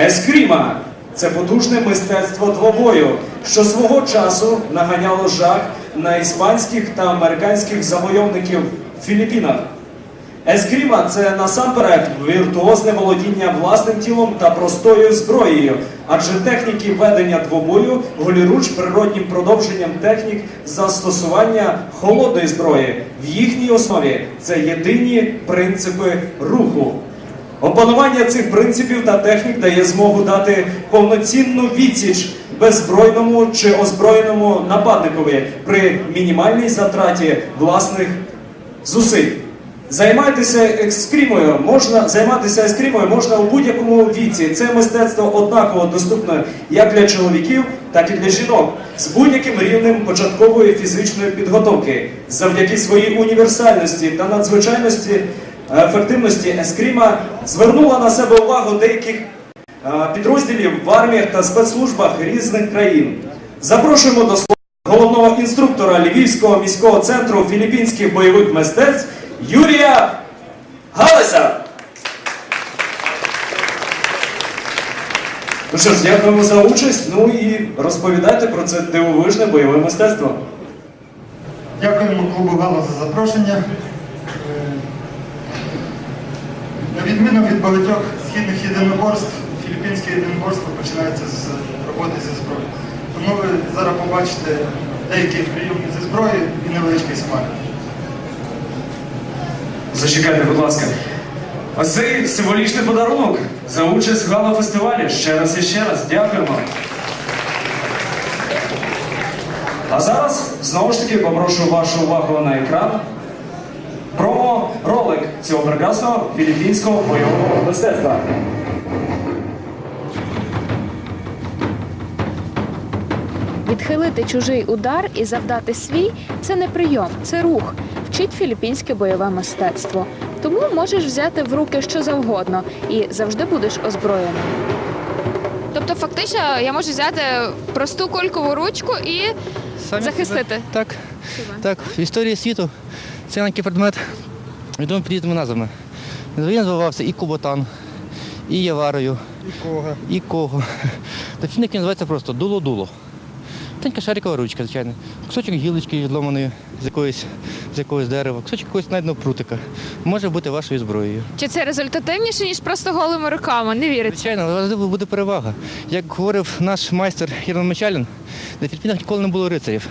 Ескріма це потужне мистецтво двобою, що свого часу наганяло жах на іспанських та американських завойовників в Філіппінах. Ескріма це насамперед віртуозне володіння власним тілом та простою зброєю, адже техніки ведення двобою голіруч природнім продовженням технік застосування холодної зброї. В їхній основі це єдині принципи руху. Опанування цих принципів та технік дає змогу дати повноцінну відсіч беззбройному чи озброєному нападникові при мінімальній затраті власних зусиль. Займайтеся ескрімою можна займатися ескрімою можна у будь-якому віці. Це мистецтво однаково доступне як для чоловіків, так і для жінок з будь-яким рівнем початкової фізичної підготовки. Завдяки своїй універсальності та надзвичайності ефективності ескріма звернула на себе увагу деяких е, підрозділів в арміях та спецслужбах різних країн. Запрошуємо до слова головного інструктора Львівського міського центру філіппінських бойових мистецтв Юрія Галеса. Ну що ж, дякуємо за участь. Ну і розповідайте про це дивовижне бойове мистецтво. Дякуємо клубу Гало за запрошення. На відміну від багатьох східних єдиноборств, філіппінське єдиноборство починається з роботи зі зброєю. Тому ви зараз побачите деякі прийоми зі зброї і невеличкий смак. Зачекайте, будь ласка. Ось цей символічний подарунок за участь в гала-фестивалі. Ще раз і ще раз дякуємо. А зараз знову ж таки попрошу вашу увагу на екран. Цього прекрасного філіппінського бойового мистецтва. Відхилити чужий удар і завдати свій це не прийом, це рух. Вчить філіппінське бойове мистецтво. Тому можеш взяти в руки що завгодно і завжди будеш озброєним. Тобто, фактично, я можу взяти просту колькову ручку і Самі захистити. себе- Так, так. В історії світу цей маленький предмет відомий під різними назвами. Він називався і Куботан, і Яварою, І кого? і Кого. Та фіник називається просто дуло-дуло. Тонька шарикова ручка, звичайно. Кусочок гілочки відломаної з якоїсь, з якогось дерева, кусочок якогось знайденого прутика. Може бути вашою зброєю. Чи це результативніше, ніж просто голими руками? Не віриться. Звичайно, але завжди буде перевага. Як говорив наш майстер Ірон Мечалін, на Філіппінах ніколи не було рицарів.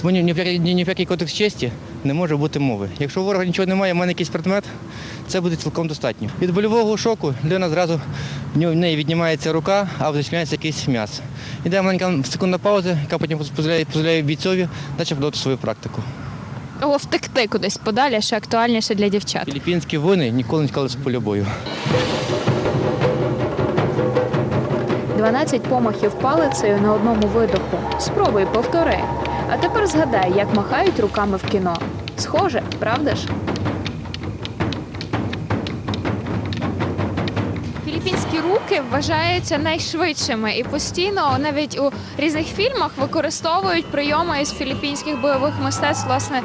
Тому ні, ні, в ні, ні в який кодекс честі не може бути мови. Якщо ворога нічого немає, в мене якийсь предмет, це буде цілком достатньо. Від больового шоку людина зразу в неї віднімається рука, а зачиняється якийсь м'яз. Іде маленька секундна пауза, яка потім дозволяє, дозволяє бійцові далі продовжити свою практику. О, втекти кудись подалі, що актуальніше для дівчат. Філіппінські воїни ніколи не тікали з поля бою. 12 помахів палицею на одному видоху. Спробуй, повтори. А тепер згадай, як махають руками в кіно. Схоже, правда ж? Філіппінські руки вважаються найшвидшими і постійно навіть у різних фільмах використовують прийоми із філіппінських бойових мистецтв власне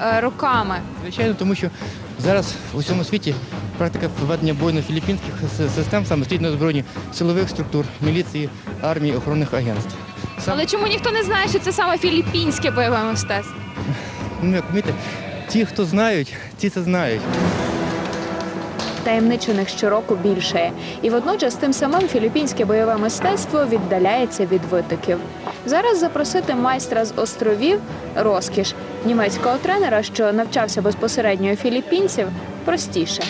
е, руками. Звичайно, тому що зараз в усьому світі практика проведення бойно-філіппінських систем саме стоїть на озброєнні силових структур, міліції, армії, охоронних агентств. Саме, Але чому ніхто не знає, що це саме філіппінське бойове мистецтво? Ну, як помітите, ті, хто знають, ті це знають. Таємничених щороку більшає. І водночас тим самим філіппінське бойове мистецтво віддаляється від витоків. Зараз запросити майстра з островів розкіш німецького тренера, що навчався безпосередньо філіппінців, простіше.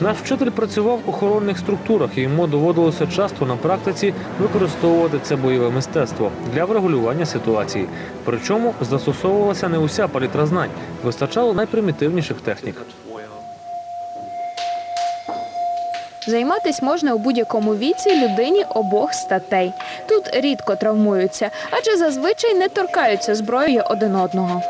Наш вчитель працював в охоронних структурах, і йому доводилося часто на практиці використовувати це бойове мистецтво для врегулювання ситуації. Причому застосовувалася не уся палітра знань, вистачало найпримітивніших технік. Займатись можна у будь-якому віці людині обох статей. Тут рідко травмуються, адже зазвичай не торкаються зброєю один одного.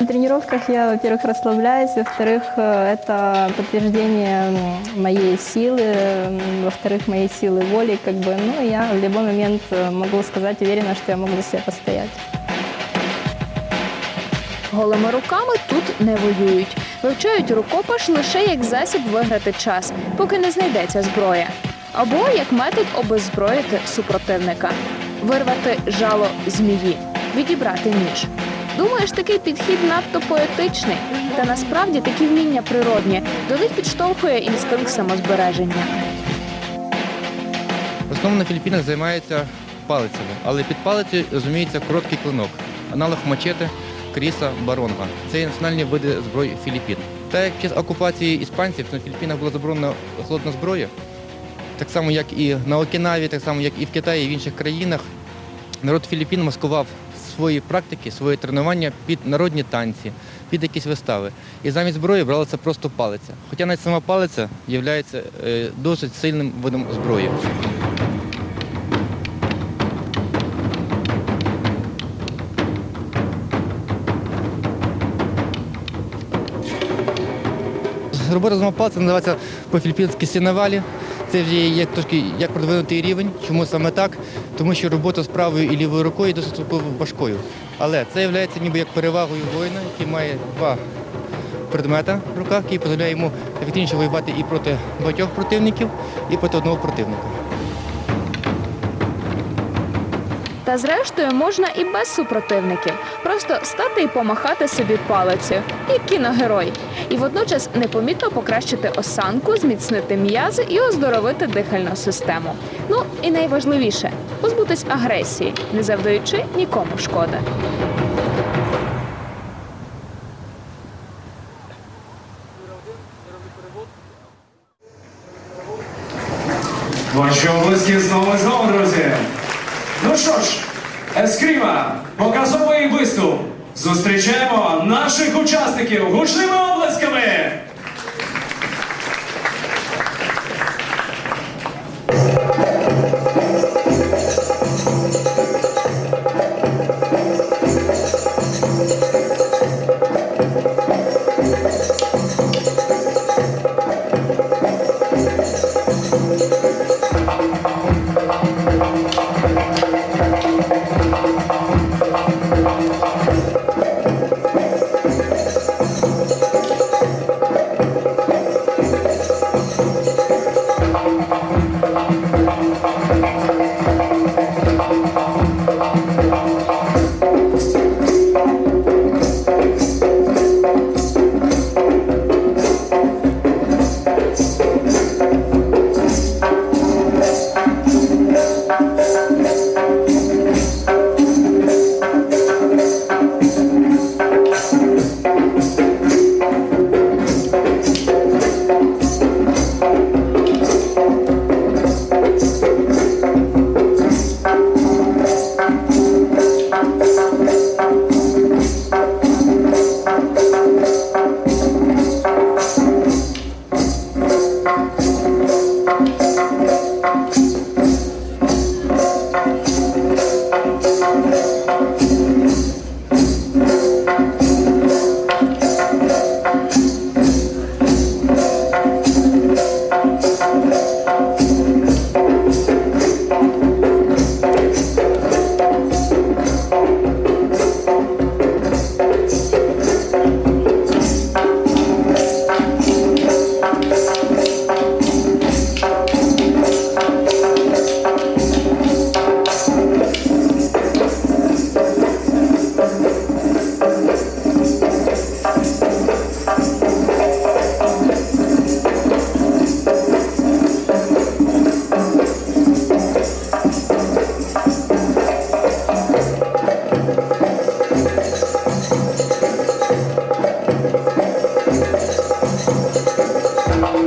На тренировках я, во-первых, расслабляюсь, во-вторых, э, это подтверждение м, моей силы, м, во-вторых, моей силы воли, как бы, ну, я в любой момент э, могу сказать уверенно, что я могу за себя постоять. Голими руками тут не воюють. Вивчають рукопаш лише як засіб виграти час, поки не знайдеться зброя. Або як метод обеззброїти супротивника, вирвати жало змії, відібрати ніж. Думаєш, такий підхід надто поетичний, та насправді такі вміння природні. До них підштовхує інстинкт самозбереження. В основному на Філіппінах займаються палицями, але під палицею розуміється короткий клинок, аналог мачете, кріса, баронга. Це є національні види зброї Філіппін. Та як під окупації іспанців на Філіппінах була заборонена холодна зброя, так само як і на Окінаві, так само як і в Китаї, і в інших країнах, народ Філіппін маскував свої практики, свої тренування під народні танці, під якісь вистави. І замість зброї бралася просто палиця. Хоча навіть сама палиця є досить сильним видом зброї. Робота з палицем називається по-філіппінськи сінавалі. Це вже є трошки як продвинутий рівень. Чому саме так? Тому що робота з правою і лівою рукою досить важкою. Але це є ніби як перевагою воїна, який має два предмета в руках, який дозволяє йому ефективніше воювати і проти багатьох противників, і проти одного противника. Та зрештою можна і без супротивників, просто стати і помахати собі палицею, як кіногерой, і водночас непомітно покращити осанку, зміцнити м'язи і оздоровити дихальну систему. Ну і найважливіше позбутись агресії, не завдаючи нікому шкоди. Ваші облиски знову і знову, друзі. Ну що ж, Ескріма, показовий виступ. Зустрічаємо наших учасників гучними облисками.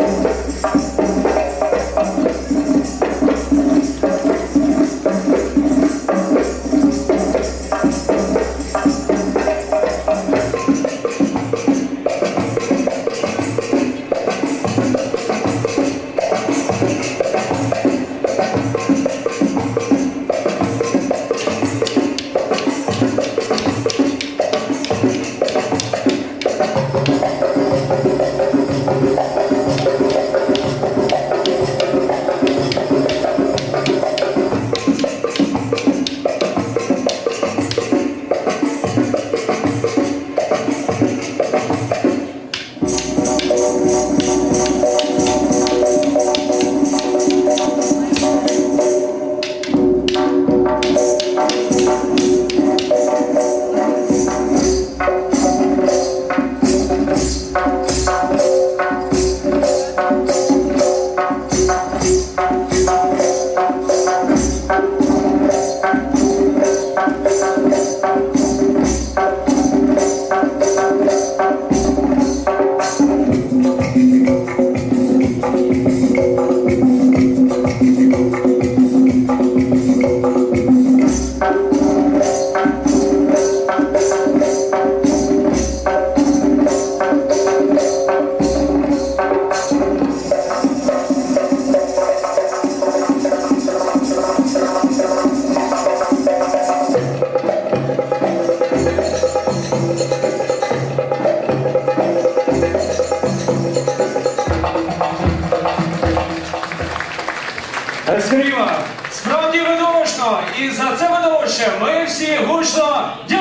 Ескріма, ми всі гучно дякуємо!